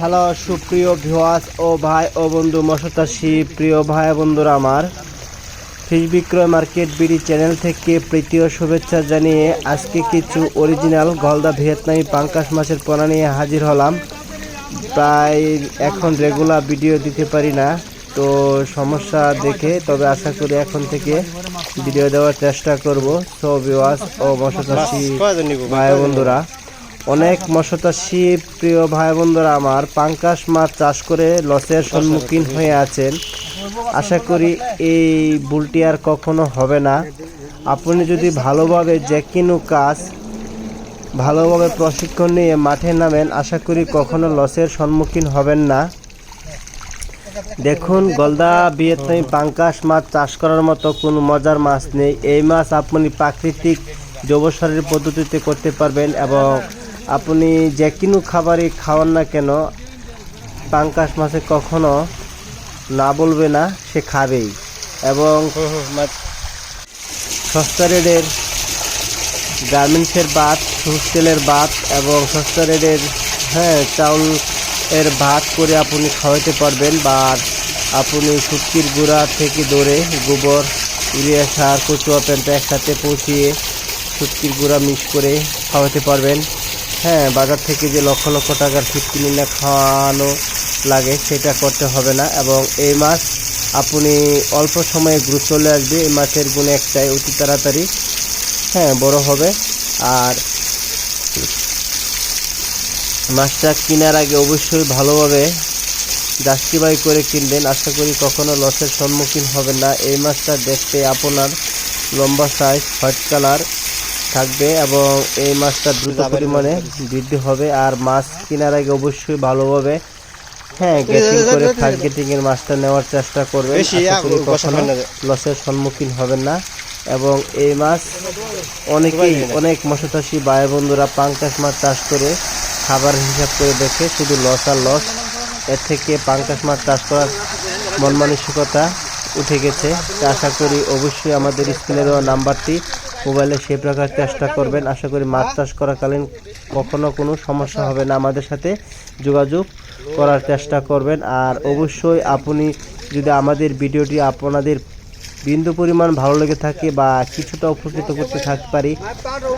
Hello সুপ্রিয় ভিওয়াস ও ভাই ও বন্ধু মশতাসী প্রিয় ভাই বন্ধুরা আমার। ফিশ বিক্রয় মার্কেট বিডি চ্যানেল থেকে প্রীতীয় শুভেচ্ছা জানিয়ে আজকে কিছু অরিজিনাল গলদা ভিয়েতনামি পাঙ্কাশ মাছের পোনা নিয়ে হাজির হলাম। প্রায় এখন রেগুলার ভিডিও দিতে পারি না তো সমস্যা দেখে তবে আশা করি এখন থেকে ভিডিও দেওয়ার চেষ্টা করব। সো ভিওয়াস ও মশতাসী ভাই বন্ধুরা অনেক মশতাসী প্রিয় ভাই বন্ধুরা আমার, পাঙ্কাশ মাছ চাষ করে লসের সম্মুখীন হয়ে আছেন। আশা করি এই ভুলটি আর কখনো হবে না। আপনি যদি ভালোভাবে যে কোনো কাজ, ভালোভাবে প্রশিক্ষণ নিয়ে মাঠে নামেন, আশা করি কখনো লসের সম্মুখীন হবেন না। দেখুন, গলদা ভিয়েতনামি পাঙ্কাশ মাছ চাষ করার মতো কোনো মজার মাছ নেই। এই মাছ আপনি প্রাকৃতিক জৈবসারের পদ্ধতিতে করতে পারবেন এবং আপনি যে কোনো খাবারই খাওয়ান না কেন পাঙ্কাশ মাছে কখনো না বলবে না সে খাবেই। এবং সস্তা রেডের গার্মেন্টসের ভাত হোস্টেলের ভাত এবং সস্তা রেডের হ্যাঁ চাউল এর ভাত করে আপনি খাওয়াতে পারবেন। বা আপনি শুটকির গুঁড়া থেকে দৌড়ে গোবর ইউরিয়া সার কচুয়া প্যান্ট একসাথে পৌঁছিয়ে শুটকির গুঁড়া মিক্স করে খাওয়াতে পারবেন। হ্যাঁ বাজার থেকে যে লক্ষ লক্ষ টাকার শুটকি নিয়ে খাওয়ানো লাগে, সেটা করতে হবে না। এবং এই মাছ আপনি অল্প সময়ে গ্রুপ চলে আসবে। এই মাছের গুণ একটাই, অতি তাড়াতাড়ি হ্যাঁ বড় হবে। আর মাছটা কেনার আগে অবশ্যই ভালোভাবে জাস্টিফাই করে কিনবেন। আশা করি কখনো লসের সম্মুখীন হবেন না। এই মাছটা দেখতে আপনার লম্বা সাইজ হোয়াইট কালার থাকবে এবং এই মাছটা দ্রুত পরিমাণে বৃদ্ধি হবে আর মাছ কেনার আগে অবশ্যই ভালোভাবে হ্যাঁ গেটিং করে ফার্স্ট গেটিং এর মাছটা নেওয়ার চেষ্টা করবেন। বেশি আশা করি আগ- বসা কখনো। লসের সম্মুখীন হবেন না। এবং এই মাছ অনেকেই অনেক মশাচাষী ভাই বন্ধুরা পাঙ্কাশ মাছ চাষ করে খাবার হিসাব করে দেখে শুধু লস আর লস এর থেকে পাঙ্কাশ মাছ চাষ করার মন মানসিকতা উঠে গেছে। আশা করি অবশ্যই আমাদের স্ক্রিনে দেওয়া নাম্বারটি মোবাইলে সেভ রাখার চেষ্টা করবেন। আশা করি মাছ চাষ করাকালীন কখনো কোনো সমস্যা হবে না। আমাদের সাথে যোগাযোগ করার চেষ্টা করবেন। আর অবশ্যই আপনি যদি আমাদের ভিডিওটি আপনাদের বিন্দু পরিমাণ ভালো লেগে থাকে বা কিছুটা উপকৃত করতে থাকতে পারি,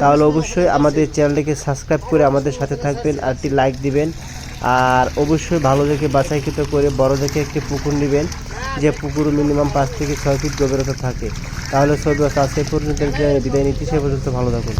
তাহলে অবশ্যই আমাদের চ্যানেলটিকে সাবস্ক্রাইব করে আমাদের সাথে থাকবেন আর একটি লাইক দিবেন। আর অবশ্যই ভালো দেখে বাছাইকৃত করে বড় দেখে একটি পুকুর নেবেন। যে পুকুর মিনিমাম পাঁচ থেকে ছয় ফিট গভীরতা থাকে। তাহলে ছবি আজকে পর্যন্ত বিদায় নিচ্ছি সে পর্যন্ত ভালো থাকুন।